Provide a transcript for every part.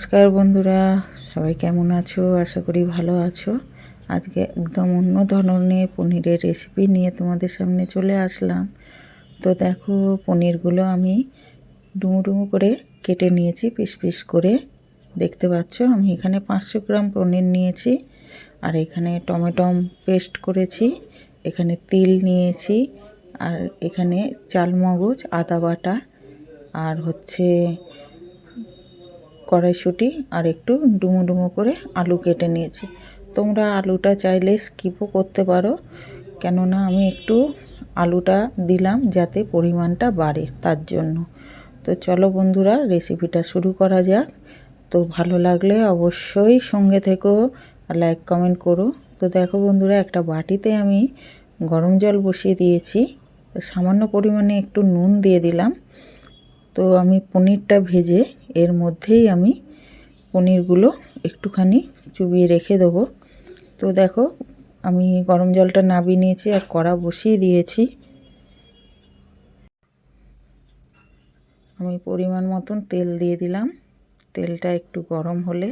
নমস্কার বন্ধুরা, সবাই কেমন আছো? আশা করি ভালো আছো। আজকে একদম অন্য ধরনের পনিরের রেসিপি নিয়ে তোমাদের সামনে চলে আসলাম। তো দেখো, পনিরগুলো আমি ডুমু ডুমু করে কেটে নিয়েছি, পিস পিস করে। দেখতে পাচ্ছ, আমি এখানে পাঁচশো গ্রাম পনির নিয়েছি আর এখানে টমেটম পেস্ট করেছি, এখানে তিল নিয়েছি আর এখানে চালমগজ, আদা বাটা আর হচ্ছে কড়াইশুঁটি আর একটু ডুমো ডুমো করে আলু কেটে নিয়েছি। তোমরা আলুটা চাইলে স্কিপও করতে পারো, কেননা আমি একটু আলুটা দিলাম যাতে পরিমাণটা বাড়ে তার জন্য। তো চলো বন্ধুরা, রেসিপিটা শুরু করা যাক। তো ভালো লাগলে অবশ্যই সঙ্গে থেকো, লাইক, কমেন্ট করো। তো দেখো বন্ধুরা, একটা বাটিতে আমি গরম জল বসিয়ে দিয়েছি। সামান্য পরিমাণে একটু নুন দিয়ে দিলাম। তো আমি পনিরটা ভেজে এর মধ্যেই আমি পনিরগুলো একটুখানি চুবিয়ে রেখে দেবো। তো দেখো, আমি গরম জলটা নাবিয়ে নিয়েছি আর কড়া বসিয়ে দিয়েছি। আমি পরিমাণ মতন তেল দিয়ে দিলাম। তেলটা একটু গরম হলে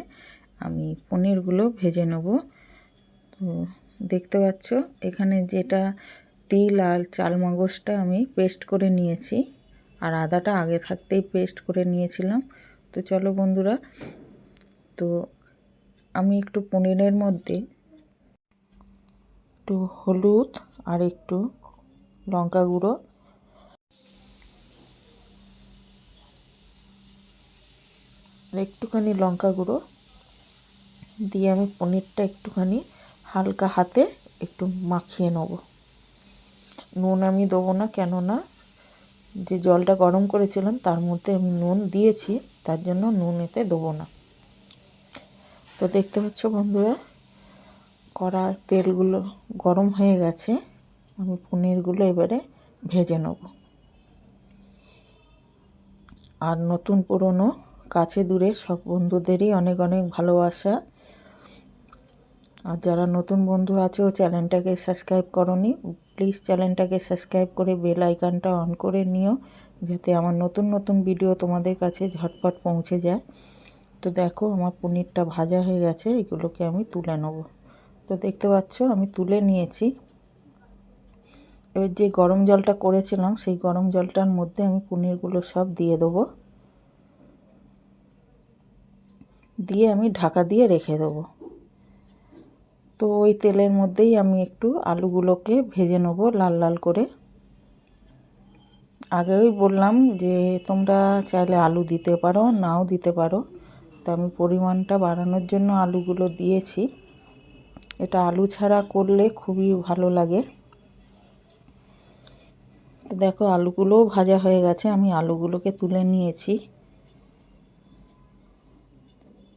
আমি পনিরগুলো ভেজে নেব। তো দেখতে পাচ্ছ, এখানে যেটা তিল আর চাল চালমগজটা আমি পেস্ট করে নিয়েছি। আর আদাটা আগে থাকতেই পেস্ট করে নিয়েছিলাম। তো চলো বন্ধুরা, তো আমি একটু পনিরের মধ্যে একটু হলুদ আর একটু লঙ্কা গুঁড়ো আর একটুখানি লঙ্কা গুঁড়ো দিয়ে আমি পনিরটা একটুখানি হালকা হাতে একটু মাখিয়ে নেব। নুন আমি দেবো না, কেননা যে জলটা গরম করেছিলাম, তার মধ্যে আমি নুন দিয়েছি, তার জন্য নুন এতে দেবো না। তো দেখতে পাচ্ছ বন্ধুরা, কড়া তেলগুলো গরম হয়ে গেছে, আমি পনিরগুলো এবারে ভেজে নেব। আর নতুন পুরনো, কাছে দূরে সব বন্ধুদেরই অনেক অনেক ভালোবাসা। আর যারা নতুন বন্ধু আছে ও চ্যানেলটাকে সাবস্ক্রাইব করনি প্লিজ চ্যানেলটাকে সাবস্ক্রাইব করে বেল আইকনটা অন করে নিও, যাতে আমার নতুন নতুন ভিডিও তোমাদের কাছে ঝটপট পৌঁছে যায়। তো দেখো, আমার পনিরটা ভাজা হয়ে গেছে, এগুলোকে আমি তুলে নেব। তো দেখতে পাচ্ছ, আমি তুলে নিয়েছি। এবার যে গরম জলটা করেছিলাম, সেই গরম জলটার মধ্যে আমি পনিরগুলো সব দিয়ে দেবো। দিয়ে আমি ঢাকা দিয়ে রেখে দেবো। তো ওই তেলের মধ্যেই আমি একটু আলুগুলোকে ভেজে নেব লাল লাল করে। আগেই বললাম যে, তোমরা চাইলে আলু দিতে পারো, নাও দিতে পারো। তো আমি পরিমাণটা বাড়ানোর জন্য আলুগুলো দিয়েছি। এটা আলু ছাড়া করলে খুবই ভালো লাগে। তো দেখো, আলুগুলোও ভাজা হয়ে গেছে। আমি আলুগুলোকে তুলে নিয়েছি।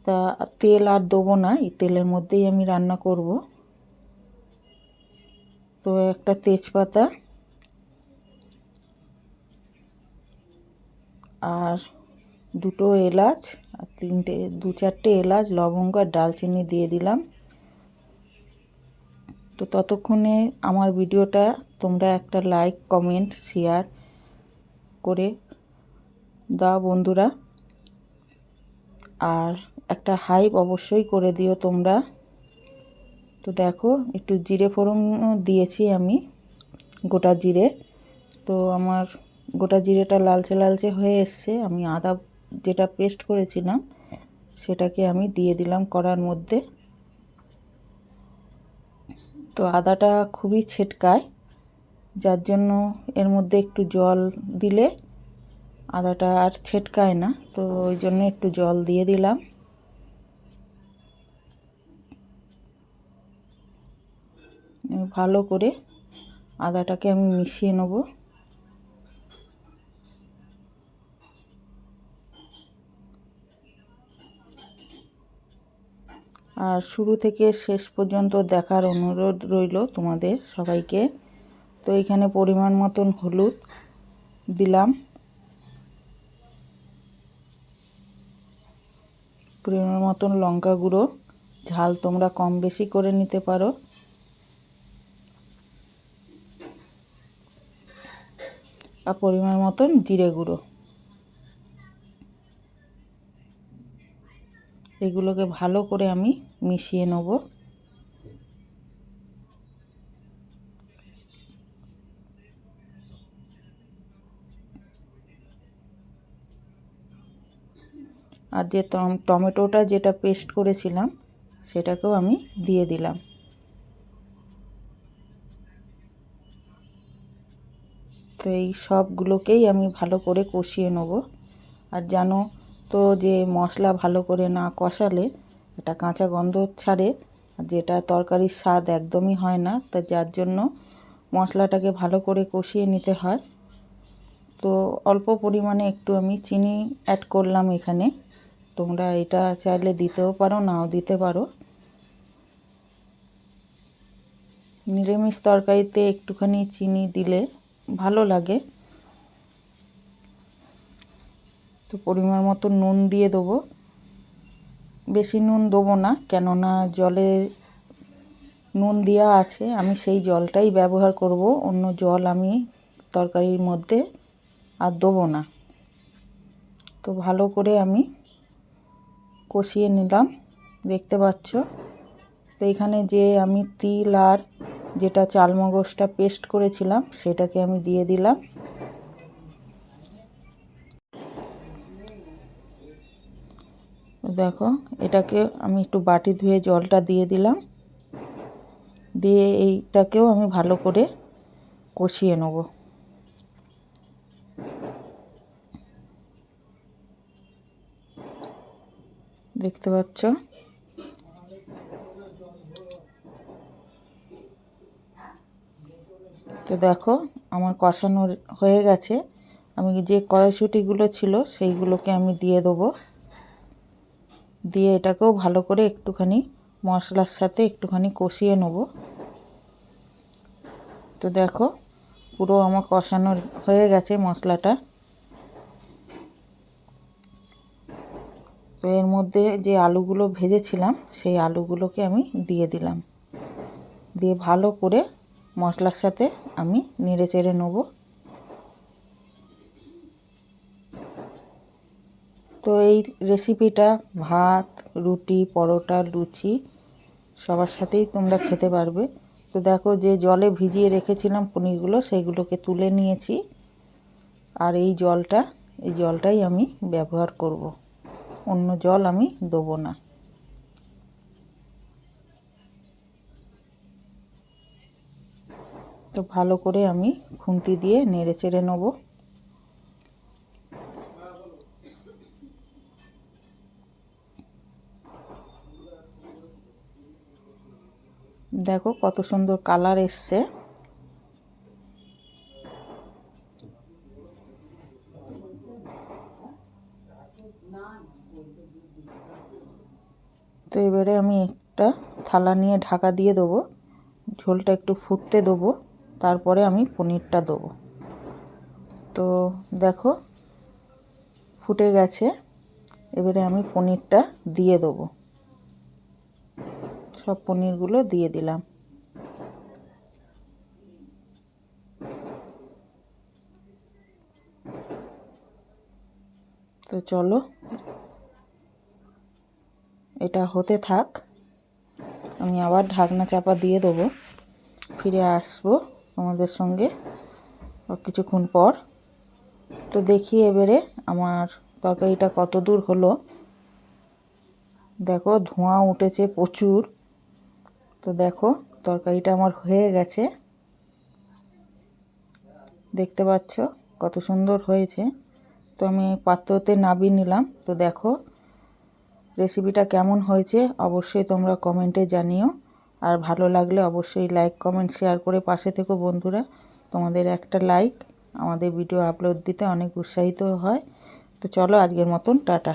তা তেল আর দেবো না, এই তেলের মধ্যেই আমি রান্না করব। তো একটা তেজপাতা আর দুটো এলাচ আর তিনটে, দু চারটে এলাচ, লবঙ্গ আর ডালচিনি দিয়ে দিলাম। তো ততক্ষণে আমার ভিডিওটা তোমরা একটা লাইক, কমেন্ট, শেয়ার করে দাও বন্ধুরা। আর একটা হাইপ অবশ্যই করে দিও তোমরা। তো দেখো, একটু জিরে ফোড়ন দিয়েছি আমি, গোটা জিরে। তো আমার গোটা জিরেটা লালচে লালচে হয়ে এসছে। আমি আদা যেটা পেস্ট করেছিলাম, সেটাকে আমি দিয়ে দিলাম কড়ার মধ্যে। তো আদাটা খুবই ছেটকায়, যার জন্য এর মধ্যে একটু জল দিলে আদাটা আর ছেটকায় না। তো ওই জন্য একটু জল দিয়ে দিলাম। ভালো করে আদাটাকে আমি মিশিয়ে নেব। আর শুরু থেকে শেষ পর্যন্ত দেখার অনুরোধ রইল তোমাদের সবাইকে। তো এখানে পরিমাণ মতন হলুদ দিলাম। পরিমাণ মতন লঙ্কা গুঁড়ো, ঝাল তোমরা কম বেশি করে নিতে পারো। আর পরিমাণ মতন জিরে গুঁড়ো। এগুলোকে ভালো করে আমি মিশিয়ে নেব। আর যে টমেটোটা যেটা পেস্ট করেছিলাম, সেটাকেও আমি দিয়ে দিলাম। তো এই সবগুলোকেই আমি ভালো করে কষিয়ে নেব। আর জানো তো যে মশলা ভালো করে না কষালে একটা কাঁচা গন্ধ ছাড়ে, আর যেটা তরকারির স্বাদ একদমই হয় না, তা যার জন্য মশলাটাকে ভালো করে কষিয়ে নিতে হয়। তো অল্প পরিমাণে একটু আমি চিনি অ্যাড করলাম এখানে। তোমরা এটা চাইলে দিতেও পারো, নাও দিতে পারো। নিরামিষ তরকারিতে একটুখানি চিনি দিলে ভালো লাগে। তো পরিমাণ মতো নুন দিয়ে দেবো। বেশি নুন দেবো না, কেননা জলে নুন দেওয়া আছে। আমি সেই জলটাই ব্যবহার করব, অন্য জল আমি তরকারির মধ্যে আর দেবো না। তো ভালো করে আমি কষিয়ে নিলাম, দেখতে পাচ্ছ? তো এখানে যে আমি তিল আর যেটা চালমগজটা পেস্ট করেছিলাম, সেটাকে আমি দিয়ে দিলাম। দেখো, এটাকে আমি একটু বাটি ধুয়ে জলটা দিয়ে দিলাম। দিয়ে এইটাকেও আমি ভালো করে কষিয়ে নেব। দেখতে পাচ্ছ? তো দেখো, আমার কষানো হয়ে গেছে। আমি যে কড়াইশুঁটিগুলো ছিল সেইগুলোকে আমি দিয়ে দেবো। দিয়ে এটাকেও ভালো করে একটুখানি মশলার সাথে একটুখানি কষিয়ে নেব। তো দেখো, পুরো আমার কষানো হয়ে গেছে মশলাটা। তো এর মধ্যে যে আলুগুলো ভেজেছিলাম, সেই আলুগুলোকে আমি দিয়ে দিলাম। দিয়ে ভালো করে মশলার সাথে আমি নেড়ে চেড়ে নেব। তো এই রেসিপিটা ভাত, রুটি, পরোটা, লুচি সবার সাথেই তোমরা খেতে পারবে। তো দেখো যে জলে ভিজিয়ে রেখেছিলাম পনিরগুলো সেইগুলোকে তুলে নিয়েছি। আর এই জলটা, এই জলটাই আমি ব্যবহার করব। অন্য জল আমি দেবো না। তো ভালো করে আমি খুন্তি দিয়ে নেড়ে চেড়ে নেব। দেখো কত সুন্দর কালার এসছে। তো এবারে আমি একটা থালা নিয়ে ঢাকা দিয়ে দেবো। ঝোলটা একটু ফুটতে দেবো। তারপরে আমি পনিরটা দেবো। তো দেখো, ফুটে গেছে। এবারে আমি পনিরটা দিয়ে দেবো। সব পনিরগুলো দিয়ে দিলাম। তো চলো, এটা হতে থাক। আমি আবার ঢাকনা চাপা দিয়ে দেবো। ফিরে আসব। আমাদের সঙ্গে কিছুক্ষণ পর। তো দেখি এবারে আমার তরকারিটা কত দূর হলো। দেখো, ধোঁয়া উঠেছে প্রচুর। তো দেখো, তরকারিটা আমার হয়ে গেছে। দেখতে পাচ্ছ কত সুন্দর হয়েছে। তো আমি পাত্রতে নাবিয়ে নিলাম। তো দেখো রেসিপিটা কেমন হয়েছে অবশ্যই তোমরা কমেন্টে জানিও। আর ভালো লাগলে অবশ্যই লাইক কমেন্ট শেয়ার করে পাশে থেকো বন্ধুরা। তোমাদের একটা লাইক আমাদের ভিডিও আপলোড দিতে অনেক উৎসাহিত হয়। তো চলো আজকের মতন, টাটা।